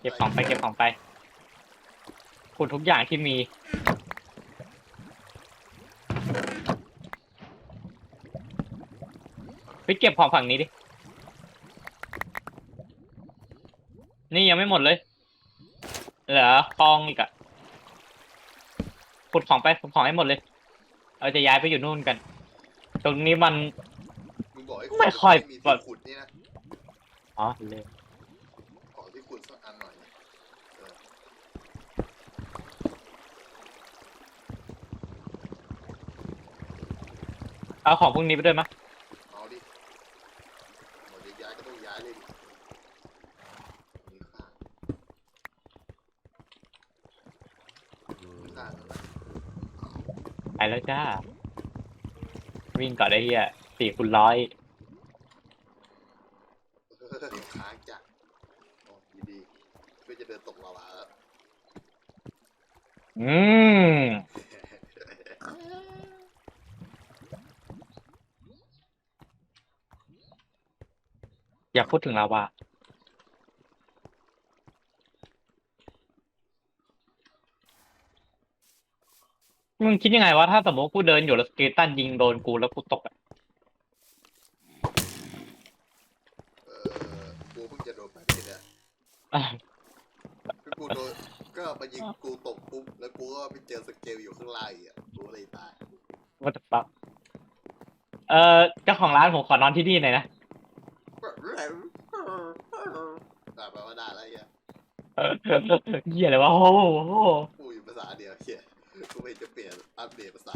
เก็บของไปเก็บของไปขุดทุกอย่างที่มี ไปเก็บของฝั่งนี้ดิ นี่ยังไม่หมดเลย เหลือคลองอีกอะขุดของไปขุดของให้หมดเลย เราจะย้ายไปอยู่นู่นกัน ตรงนี้มัน มึงบอกให้ไม่ค่อยมีแบบที่ขุดนี่นะ อ๋อเลย ขอที่ขุดสักอันหน่อยนะเออ เอาของพวกนี้ไปด้วยมั้ยเอาดิหมดย้ายก็ต้องย้ายเลยดิมีค่ามีค่าเท่าไหร่ไปแล้วจ้า วิ่งก่อนได้เฮียสี่คูณร้อย เออค้างจัดโอ้ดีๆเพื่อจะเดินตกลาวาแล้ว อืม อยาก พูดถึงลาวามึงคิดยังไงวะถ้าสมมติกูเดินอยู่แล้วสเกตันยิงโดนกูแล้วกูตกอะเออกูเพิ่งจะโดนไปไม่ได้อะคือกูโดนก็มายิงกูตกปุ๊บแล้วกูก็ไปเจอสเกลอยู่ข้างล่างอีกอะกูเลยตาย what the fuck เอ่อเจ้าของร้านผมขอนอนที่นี่หน่อยนะ ตายไปว่าได้แล้วเฮีย เหี้ยอะไรวะโอ้โหกูอยู่ภาษาเดียวเฮียกูไม่จะเปลี่ยนอัปเดตภาษา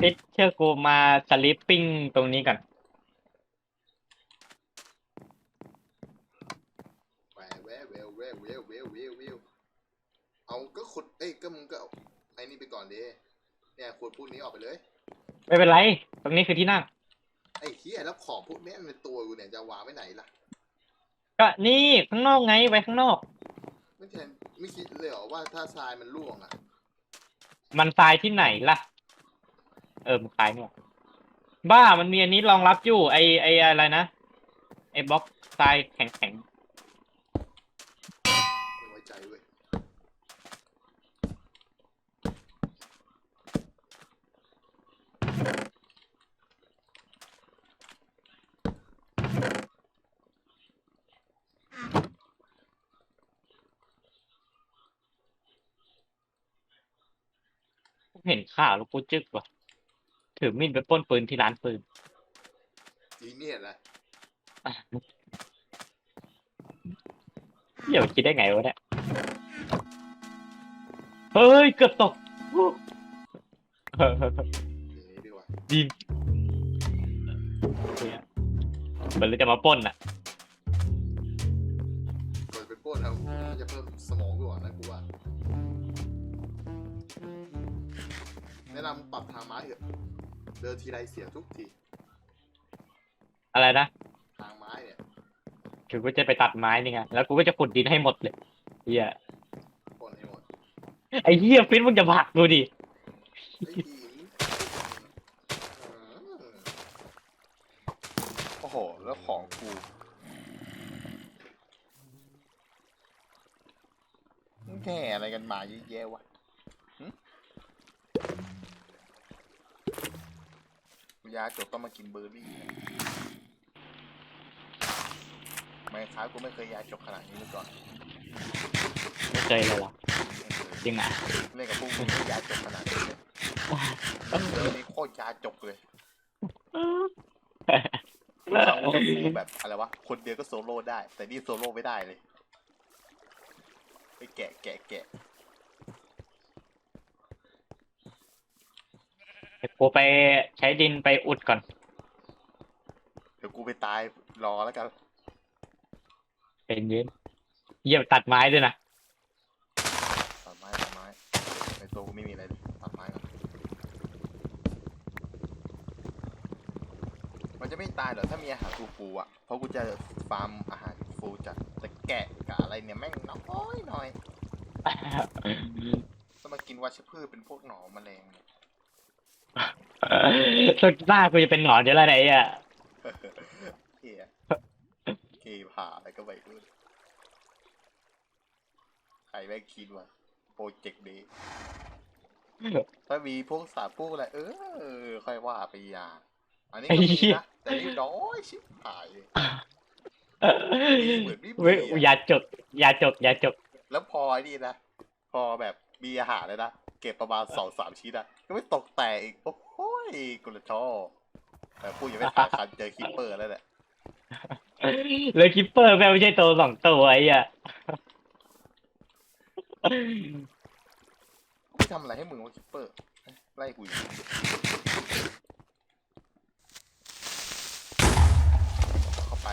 พิชเชื่อกูมาสลิปปิ้งตรงนี้ก่อนแหวแหวแหวแหวแหวแหวแหวแหวเอาก็ขุดเอ้ยก็มึงก็เอาไอ้นี่ไปก่อนดิเนี่ยขุดพวกนี้ออกไปเลย ไม่เป็นไร ตรงนี้คือที่นั่งไอ้เฮียแล้วของพวกเนี้ยในตัวกูเนี่ยจะวางไว้ไหนล่ะ ก็นี่ข้างนอกไงไว้ข้างนอก ไม่แทนไม่คิดเลยเหรอว่าถ้าทรายมันร่วงอะมันทรายที่ไหนล่ะ เออมันทรายเนี่ยบ้ามันมีอันนี้รองรับอยู่ ไอไออะไรนะไอบล็อกทรายแข็งแข็ง ไม่ไว้ใจเว้ย เห็นข่าวแล้วกูจึกว่ะ ถือมีดไปปล้นปืนที่ร้านปืนจีเนี่ยนะเดี๋ยวคิดได้ไงวะเนี่ย เฮ้ย เกือบตกอย่างนี้ดีกว่าดีเนี่ยเหมือนเราจะมาปล้นอะก่อนไปปล้นเอาจะเพิ่มสมองก่อนนะกูว่า แนะนำปรับทางไม้เถอะเดินทีไรเสียทุกที อะไรนะทางไม้เนี่ย คือกูจะไปตัดไม้นี่ไงแล้วกูก็จะขุดดินให้หมดเลยเฮียปล้นให้หมดไอ้เฮียฟิตมึงจะผลักดูดิไอ้หินเออโอ้โห แล้วของกูมึงแค่อะไรกันมาเยอะแยะวะหึกู ยาจบต้องมากินเบอร์รี่ไม่ค้ากูไม่เคยยาจบขนาดนี้มาก่อนไม่เคยเลยว่ะจริงอะเล่นกับพวกมึงไม่ยาจบขนาดนี้เลยเบอร์นี้โคตรยาจบเลยฟังว่ากูแบบอะไรวะ คนเดียวก็โซโล่ได้ แต่นี่โซโล่ไม่ได้เลย ไปแกะแกะแกะ ดี๋ยวกูไปใช้ดินไปอุดก่อน เดี๋ยวกูไปตายรอแล้วกัน เป็นยืนเยี่ยมตัดไม้ด้วยนะ ตัดไม้ตัดไม้ในตัวกูไม่มีอะไรเลยตัดไม้ก่อนมันจะไม่ตายเหรอถ้ามีอาหารฟูๆอะ เพราะกูจะฟาร์มอาหารฟูจากแต่แกะกับอะไรเนี่ยแม่งน้อยหน่อยต้องมากินวัชพืชเป็นพวกหนอนแมลงเนี่ย สุดหน้ากูจะเป็นหนอนเดี๋ยวอะไรอะเฮียเกผ่าอะไรก็ไปรู้ใครแม่งคิดว่าโปรเจกต์นี้ ถ้ามีพวกสารพวกอะไรเออ ค่อยว่าไปอย่าง อันนี้ก็มีนะแต่นี่น้อยชิบหายเลยเหมือนไม่มีเว้ยอะอย่าจบอย่าจบอย่าจบแล้วพอไอ้นี่นะ พอแบบมีอาหารเลยนะ เก็บประมาณสองสามชิ้นอะก็ไม่ตกแต่อีก โอ้โหยกุละชอแต่พูดยังไม่ทันคันเจอคิปเปอร์แล้วแหละเลยคิปเปอร์แม่งไม่ใช่ตัวสองตัวไอ้อะไม่ทำอะไรให้มึงวะคิปเปอร์ ไล่กูอยู่เข้าไป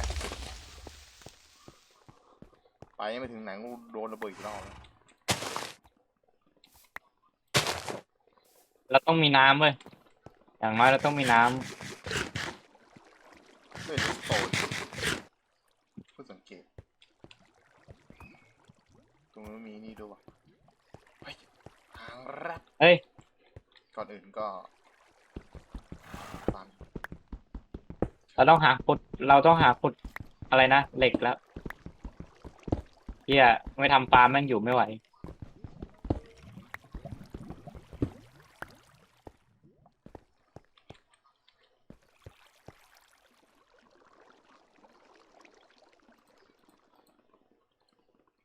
ไปไม่ถึงไหนกูโดนระเบิดอีกรอบแล้ว เราต้องมีน้ำเว้ย อย่างน้อยเราต้องมีน้เฮ้ยลูกโตนเพิ่งสังเกต ตรงนู้นมีนี่ด้วยวะเฮ้ยทางรัดำเฮ้ย ก่อนอื่นก็ฟันเราต้องหาขุด เราต้องหาขุดอะไรนะ เหล็กแล้วเฮียไม่ทำฟาร์มแม่งอยู่ไม่ไหว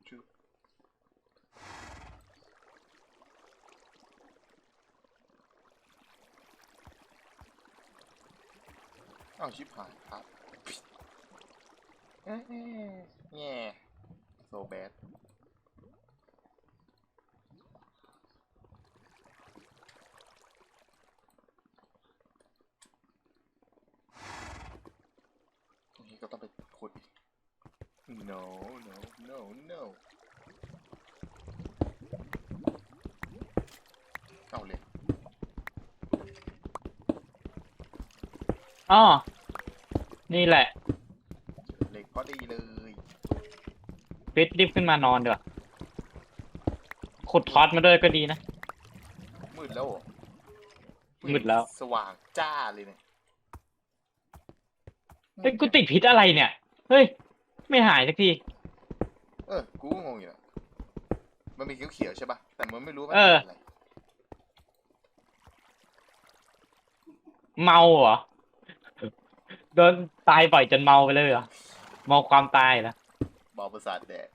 ชื่อเอ้าชิบหายครับเอ๊ะแง่โซแบดตรงนี้ก็ต้องไปขุดอีก no no no no เอาเลยอ๋อ นี่แหละเหล็กพอดีเลยฟิตรีบขึ้นมานอนเดี๋ยวาขุดทอดมาด้วยก็ดีนะ มืดแล้วเหรอมืดแล้ว สว่างจ้าเลยเนี่ยเฮ้ยกูติดพิษอะไรเนี่ย เฮ้ย ไม่หายสักที เออ กูก็งงอยู่นะมันมีเขียวๆใช่ปะแต่มันไม่รู้ว่าเออเป็นอะไรเมาเหรอโดนตายบ่อยจนเมาไปเลยเหรอเมาความตายเหรอเบาประสาทแดด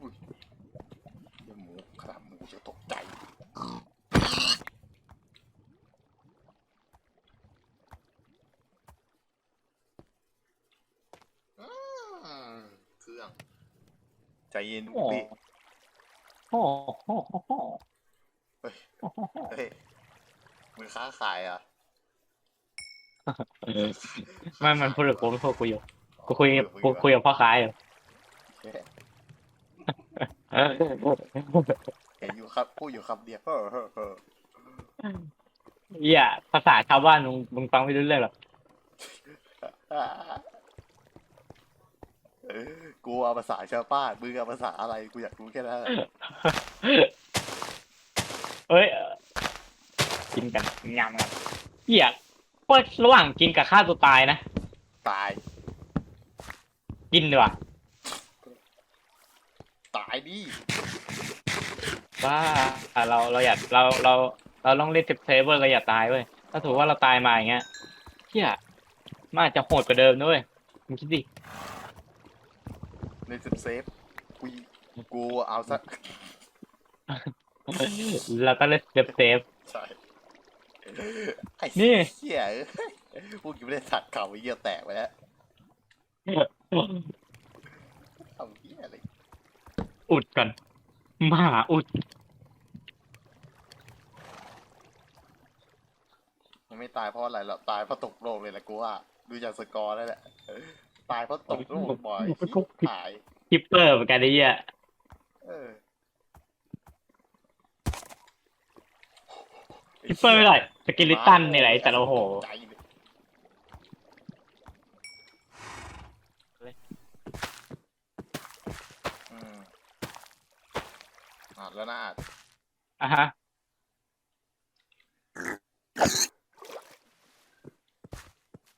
อุ้ยเดี๋ยวหมูขนาดหมูจะตกใจ อืมเครื่อง ใจเย็นโอ้พี่โหโอ้โหโอ้โหเฮ้ยเฮ้ยมึงค้าขายอะไม่มันพูดกับกูไม่พูดกับกูอยู่กูคุยกับกูคุยกับพ่อค้าอยู่เฮ้ยเห็นอยู่ครับพูดอยู่คำเดียวเฮ้อเฮ้อเฮ้อเหี้ยภาษาชาวบ้านมึงมึงฟังไม่รู้เรื่องหรอกเออ กูเอาภาษาชาวบ้านมึงเอาภาษาอะไรกูอยากรู้แค่นั้นแหละเอ้ยเอ่อกินกันงามครับเหี้ยก็ระหว่างกินกับฆ่าตัวตายนะ ตาย กินดีกว่าตายดิว่าเราเราอยากเราเราเราต้องเล่นเซฟเซฟเว้ยเราอย่าตายเว้ยถ้าถือว่าเราตายมาอย่างเงี้ยเหี้ยมันอาจจะโหดกว่าเดิมด้วยมึงคิดดิ ในเซฟเซฟกูกูเอาซะเราก็เล่นเซฟเซฟ ใช่ไอ้นี่ เหี้ยเอ้ยพูดอยู่ไม่ได้ตัดเข่าไอ้เหี้ยแตกไปแล้วทำเหี้ยอะไรอุดก่อนหมาอุดมันไม่ตายเพราะอะไรหรอกตายเพราะตกโลกเลยแหละกูว่าดูจากสกอร์แล้วแหละ ตายเพราะตกโลกบ่อยชิบหายคิปเปอร์เหมือนกันไอ้เหี้ยเออคิปเปอร์ไม่ได้สกิลิตันนี่แหละไอ้แต่ละโอ้โหใจเลยอืมดแล้วนะอาจอะฮะ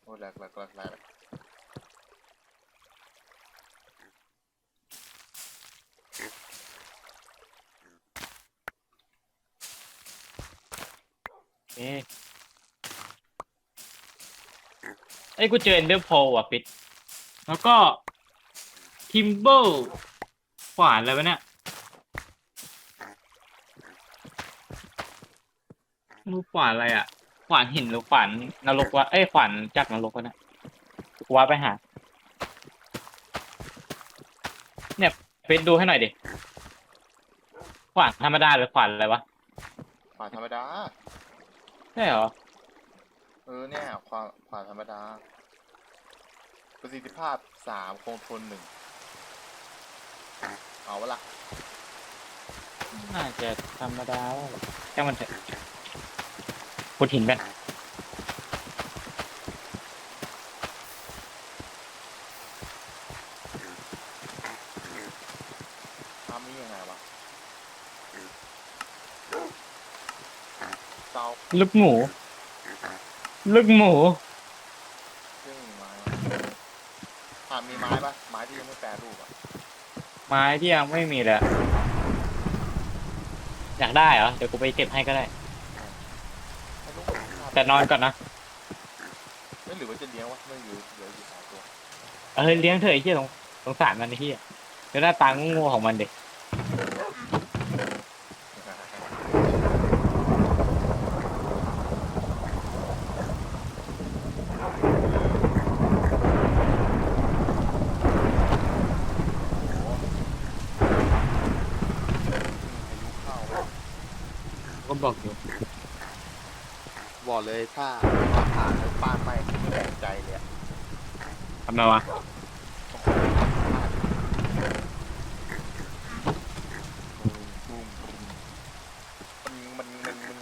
โอ้แหลกแหลกแหลกแหลก เอ๊ะไอ้ยกูเจอเอนเดอร์โพลอะปิด แล้วก็ทิมเบิลขวานอะไรวะเนี่ยไม่รู้ขวานอะไรอะ ขวานหินหรือขวานนรกวะเอ้ยขวานจากนรกวะเนี่ยกูว่าไปหา เนี่ยปิดดูให้หน่อยดิ ขวานธรรมดาหรือขวานอะไรวะ ขวานธรรมดา ใช่เหรอ เออเนี่ยขวานขวานธรรมดา ประสิทธิภาพสามคงทนหนึ่งเอาวะล่ะน่าจะธรรมดาว่าแค่มันเถอะขุดหินกันทำนี่ยังไงวะเตา ลูกหมู ลูกหมูเครื่องมีไม้ทำมีไม้ปะไม้ที่ยังไม่แปรรูปอะไม้ที่ยังไม่มีเลยอะอยากได้เหรอ เดี๋ยวกูไปเก็บให้ก็ได้ ไม่รู้แต่นอนก่อนนะไม่หรือว่าจะเลี้ยงวะไม่อยู่เหลืออยู่สามตัว เออเลี้ยงเถอะไอ้เหี้ยสงสงสารมันไอ้เหี้ยเดี๋ยวหน้าตาโงูของมันเด็ก อายุเข้า ก็บอกอยู่ บอกเลยถ้าผ่านแล้วป้านไม่แปลกใจเลยอะทำไมวะ บูมมันมันมันมัน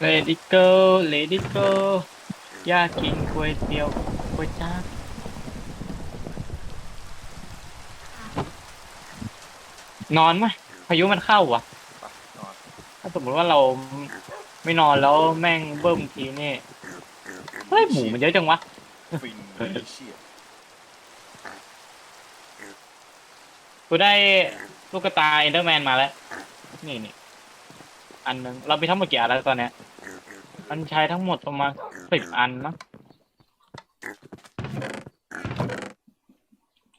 เลดี้โกเลดี้โกอยากกินก๋วยเตี๋ยวก๋วยจั๊บนอนไหมพายุมันเข้าวะถ้าสมมติว่าเราไม่นอนแล้วแม่งเบิ่มทีนี่เฮ้ยหมูมันเยอะจังวะฟินเชียกูได้ลูกกตาเอนเดอร์แมนมาแล้ว นี่นี่อันหนึง เรามีทั้งหมดกี่อันแล้วตอนเนี้ย มันใช้ทั้งหมดประมาณสิบอันมั้ง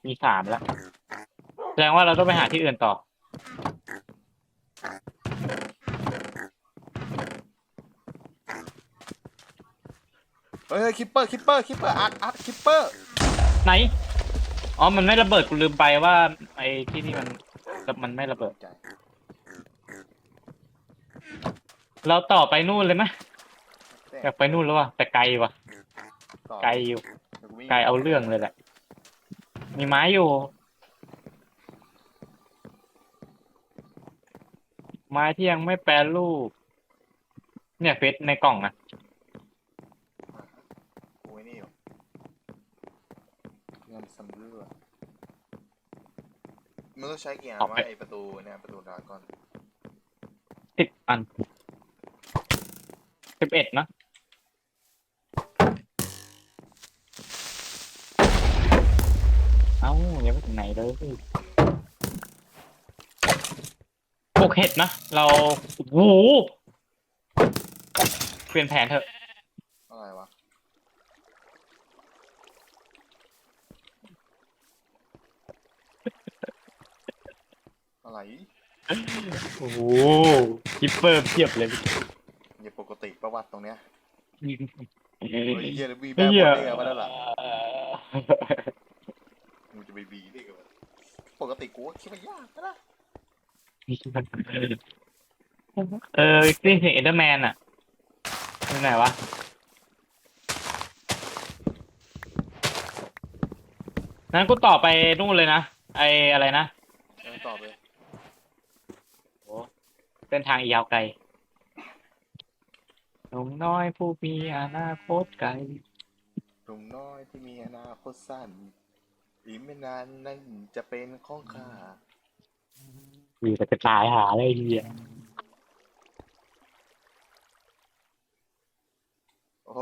มีสามแล้ว แสดงว่าเราต้องไปหาที่อื่นต่อ เฮ้ยคิปเปอร์คิปเปอร์คิปเปอร์อัดอัดคิปเปอร์ไหน อ๋อ มันไม่ระเบิดกูลืมไปว่า ไอ้ที่นี่มันมันไม่ระเบิดใจเราต่อไปนู่นเลยไหม อยากไปนู่นแล้วว่ะแต่ไกลว่ะ ต่อไกลอยู่ดี๋ยววิ่งไกลเอาเรื่องเลยแหละ มีไม้อยู่ ไม้ที่ยังไม่แปรรูป เนี่ยเฟซในกล่องนะกูไอ้นี่อยู่เงินสำรวจมึงต้องใช้กี่อันวะไอประตูเนี่ยประตูดราก้อนสิบอันสิบเอ็ดนะ เอ้ายังไม่ถึงไหนเลยปลูกเห็ดนะ เราโอ้โหเปลี่ยนแผนเถอะ อะไรวะอะไรโอ้โหคิปเปอร์เพียบเลย อย่าปกติประวัติตรงเนี้ยเฮ้ยเฮ้ยเฮียบีแบบคนเดียวมาแล้วล่ะมึงจะ ไปบีได้กันวะปกติกูก็คิดว่ายากนะเออนี่ถึงเอเดอร์แมนอะที่ไหนวะ นั้นกูต่อไปนู่นเลยนะ ไออะไรนะต่อไปโอ้เส้นทางอีกยาวไกลหนุ่มน้อยผู้มีอนาคตไกล หนุ่มน้อยที่มีอนาคตสั้น อีกไม่นานนั่นจะเป็นของข้าอยู่แต่จะตายหาอะไรเหี้ยโอ้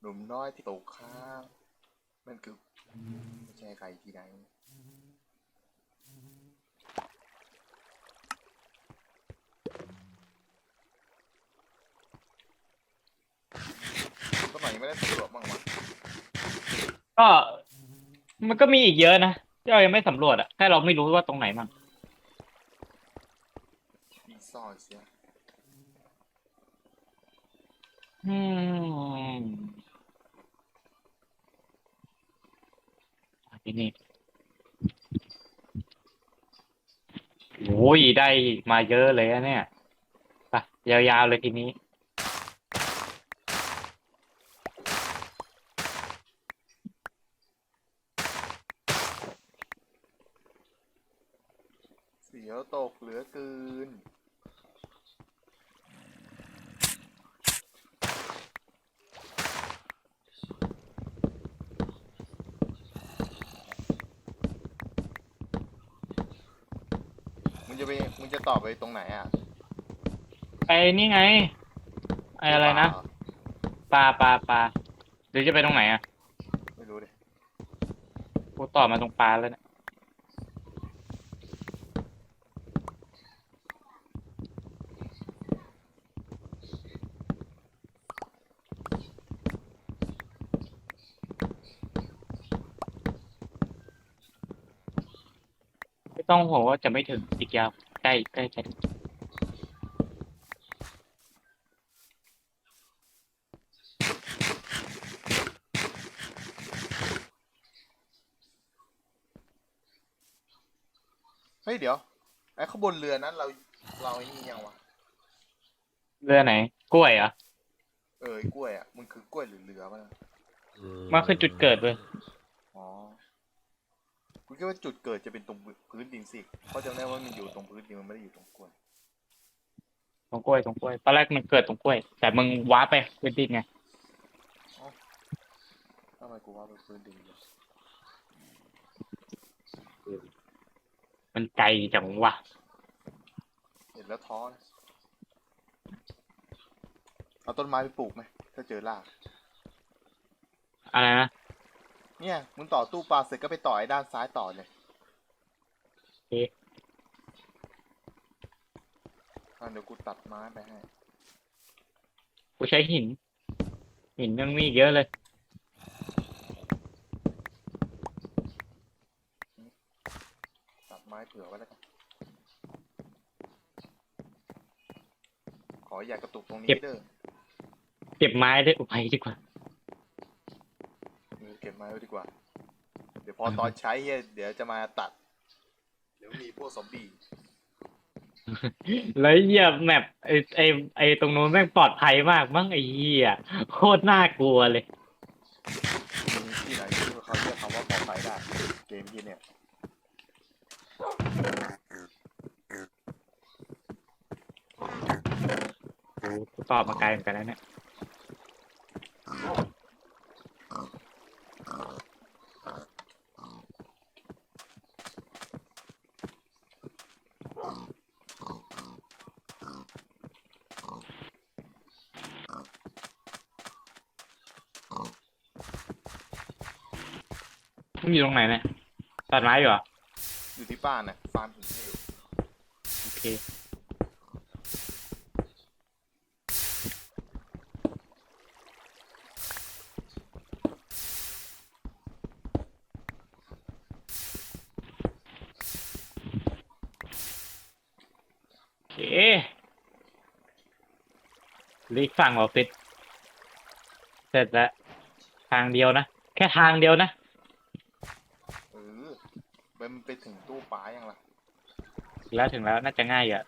หนุ่มน้อยที่ตกข้างมันคือไม่ใช่ใครที่ไหนก็หน่อยยังไม่ได้สำรวจบ้างวะก็ มันก็มีอีกเยอะนะที่เรายังไม่สำรวจอะแค่เราไม่รู้ว่าตรงไหนมั่งอีซ่อนเสียอืมที่นี่โอ้ยได้มาเยอะเลยอะเนี่ยไปยาวๆเลยทีนี้ เสียวตกเหลือเกินมึงจะไปมึงจะตอบไปตรงไหนอะไอ้นี่ไงไอ้อะไรนะปลาปลาปลาหรือจะไปตรงไหนอะไม่รู้ดิกูต่อบมาตรงปลาแล้วเนี่ย ต้องห่วงว่าจะไม่ถึงอีกยาวใกล้ใกล้จะถึงเฮ้ยเดี๋ยวไอ้ข้างบนเรือนั้นเราเราไอ้นี่ยังวะเรือไหน กล้วยเหรอะเออไอ้กล้วยอะมันคือกล้วยหรือเรือวะเนี่ยมันคือจุดเกิดเลยอ๋อกู คิดว่าจุดเกิดจะเป็นตรงพื้นดินสิเพราะจำได้ว่ามันอยู่ตรงพื้นดินมันไม่ได้อยู่ตรงกล้วยตรงกล้วยตรงกล้วยตอนแรกมันเกิดตรงกล้วย แต่มึงว้าร์ปไปพื้นดินไงทำไมกูว่าเป็นพื้นดินวะมันไกลจังวะเห็นแล้วท้อนะเอาต้นไม้ไปปลูกไหมถ้าเจอรากอะไรนะ เนี่ยมึงต่อตู้ปลาเสร็จก็ไปต่อไอ้ด้านซ้ายต่อเลยโอเคอะเดี๋ยวกูตัดไม้ไปให้ กูใช้หิน หินยังมีอีกเยอะเลย ตัดไม้เผื่อไว้แล้วกัน ขออย่ากระตุกตรงนี้เก็บเด้อ เก็บไม้ได้อุไปดีกว่าเออเก็บ ไม้ไว้ดีกว่า เดี๋ยวพอตอนใช้เฮียเดี๋ยวจะมาตัด เดี๋ยวมีพวกซอมบี้ แล้วเหยียบแมปไอไอไอตรงนู้นแม่งปลอดภัยมากมั้งไอ้เหี้ยโคตรน่ากลัวเลย มีที่ไหนที่เขาเรียกคำว่าปลอดภัยได้เกมที่เนี่ยกูตอบมาไกลเหมือนกันแล้วเนี่ย มึงอยู่ตรงไหนเนี่ยตัดไม้อยู่เหรออยู่ที่บ้านนะฟาร์มหินให้อยู่โอเคโอเครีกฝั่งออฟฟิศเสร็จแล้ว ทางเดียวนะ แค่ทางเดียวนะเออมัน ไปถึงตู้ปลายังล่ะ ถึงแล้วถึงแล้วน่าจะง่ายอยู่อะ